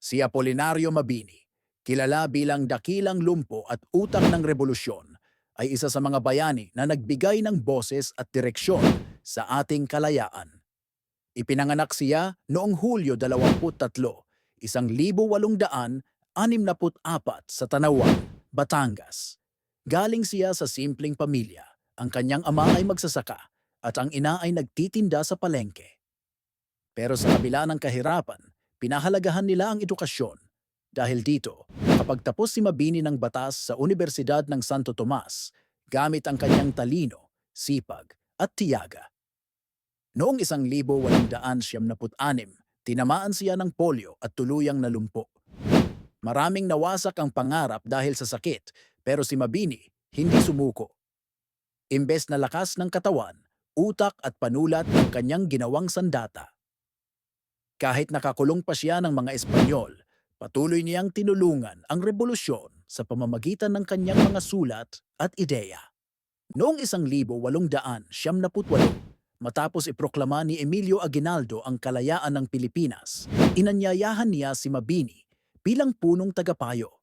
Si Apolinario Mabini, kilala bilang dakilang lumpo at utak ng revolusyon, ay isa sa mga bayani na nagbigay ng boses at direksyon sa ating kalayaan. Ipinanganak siya noong Hulyo 23, 1864 sa Tanawan, Batangas. Galing siya sa simpleng pamilya. Ang kanyang ama ay magsasaka at ang ina ay nagtitinda sa palengke. Pero sa kabila ng kahirapan, pinahalagahan nila ang edukasyon. Dahil dito, nakapagtapos si Mabini ng batas sa Universidad ng Santo Tomas gamit ang kanyang talino, sipag at tiyaga. Noong 1876, tinamaan siya ng polio at tuluyang nalumpo. Maraming nawasak ang pangarap dahil sa sakit, pero si Mabini hindi sumuko. Imbes na lakas ng katawan, utak at panulat ang kanyang ginawang sandata. Kahit nakakulong pa siya ng mga Espanyol, patuloy niyang tinulungan ang revolusyon sa pamamagitan ng kanyang mga sulat at ideya. Noong 1878, matapos iproklama ni Emilio Aguinaldo ang kalayaan ng Pilipinas, inanyayahan niya si Mabini bilang punong tagapayo.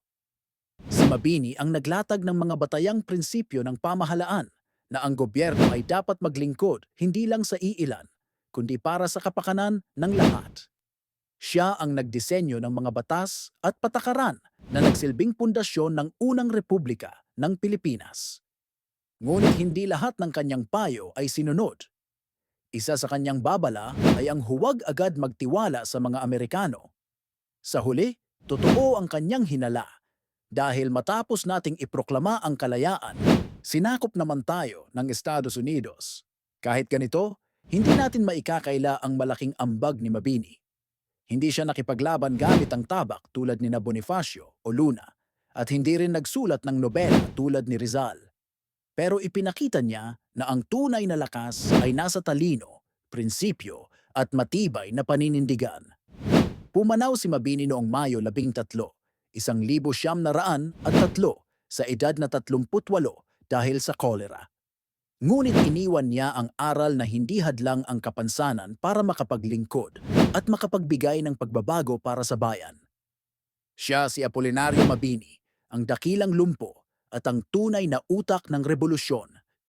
Si Mabini ang naglatag ng mga batayang prinsipyo ng pamahalaan na ang gobyerno ay dapat maglingkod hindi lang sa iilan, kundi para sa kapakanan ng lahat. Siya ang nagdisenyo ng mga batas at patakaran na nagsilbing pundasyon ng unang republika ng Pilipinas. Ngunit hindi lahat ng kanyang payo ay sinunod. Isa sa kanyang babala ay ang huwag agad magtiwala sa mga Amerikano. Sa huli, totoo ang kanyang hinala. Dahil matapos nating iproklama ang kalayaan, sinakop naman tayo ng Estados Unidos. Kahit ganito, hindi natin maikakaila ang malaking ambag ni Mabini. Hindi siya nakipaglaban gamit ang tabak tulad ni Bonifacio o Luna at hindi rin nagsulat ng nobela tulad ni Rizal. Pero ipinakita niya na ang tunay na lakas ay nasa talino, prinsipyo at matibay na paninindigan. Pumanaw si Mabini noong Mayo 13, isang libo siyam na raan at tatlo sa edad na 38 dahil sa kolera. Ngunit iniwan niya ang aral na hindi hadlang ang kapansanan para makapaglingkod at makapagbigay ng pagbabago para sa bayan. Siya si Apolinario Mabini, ang dakilang lumpo at ang tunay na utak ng revolusyon